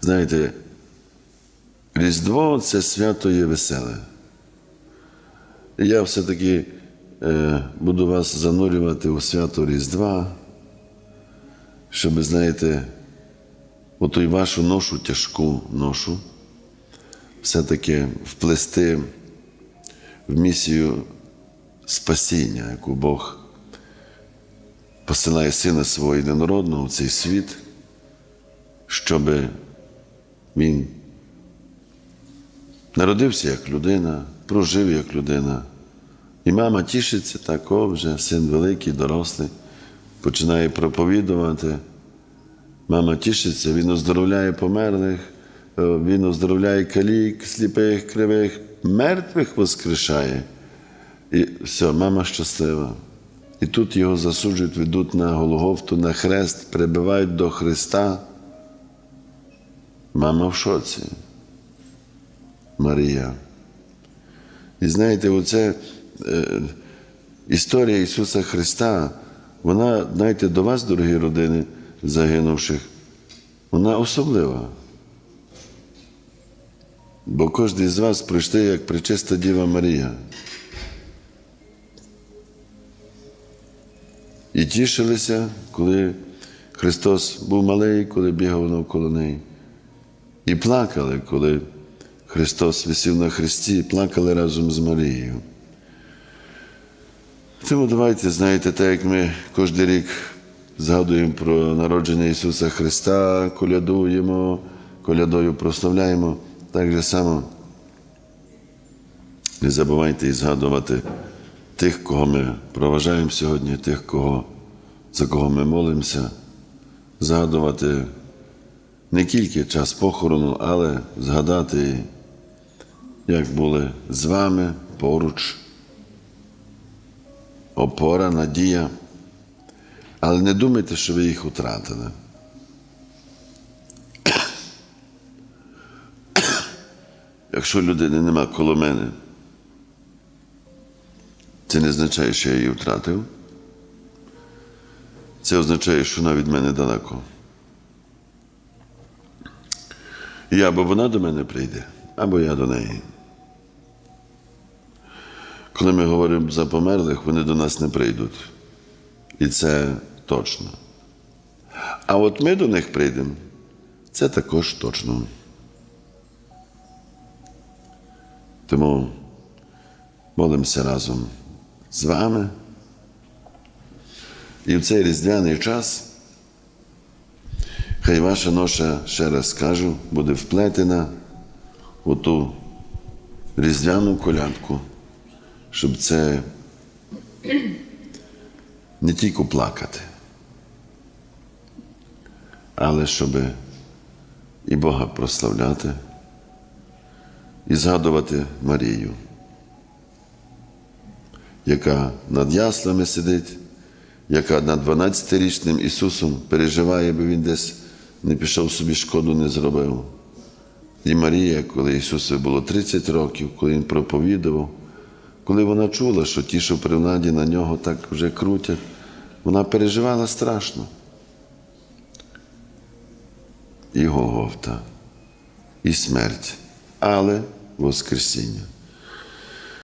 Знаєте, Різдво це свято є веселе. Я все-таки е, буду вас занурювати у свято Різдва, щоб, знаєте, оту й вашу ношу, тяжку ношу, все-таки вплести в місію спасіння, яку Бог посилає Сина свого єдинородного в цей світ, щоб Він народився як людина, прожив як людина. І мама тішиться так, о, вже син великий, дорослий, починає проповідувати. Мама тішиться, він оздоровляє померлих, е, він оздоровляє калік, сліпих, кривих, мертвих воскрешає. І все, мама щаслива. І тут його засуджують, ведуть на Голгофту, на хрест, прибивають до Христа. Мама в шоці. Марія. І знаєте, оце е, історія Ісуса Христа, вона, знаєте, до вас, дорогі родини загинувших, вона особлива. Бо кожен з вас прийшли як причиста Діва Марія. І тішилися, коли Христос був малий, коли бігав навколо неї. І плакали, коли Христос висів на хресті, і плакали разом з Марією. Тому давайте, знаєте, так як ми кожен рік згадуємо про народження Ісуса Христа, колядуємо, колядою прославляємо, так же само не забувайте і згадувати тих, кого ми проважаємо сьогодні, тих, кого, за кого ми молимося, згадувати не тільки час похорону, але згадати, як були з вами поруч, опора, надія. Але не думайте, що ви їх втратили. Якщо людини нема коло мене, це не означає, що я її втратив. Це означає, що вона від мене далеко. І або вона до мене прийде, або я до неї. Коли ми говоримо за померлих, вони до нас не прийдуть. І це точно. А от ми до них прийдемо, це також точно. Тому молимося разом з вами. І в цей різдвяний час хай ваша ноша, ще раз скажу, буде вплетена у ту різдвяну колядку, щоб це не тільки плакати, але щоб і Бога прославляти, і згадувати Марію, яка над яслами сидить, яка над 12-річним Ісусом переживає, бо Він десь не пішов собі шкоду, не зробив. І Марія, коли Ісусу було 30 років, коли Він проповідував, коли вона чула, що ті, що при владі на нього так вже крутять, вона переживала страшно. І Голгофта, і смерть, але Воскресіння.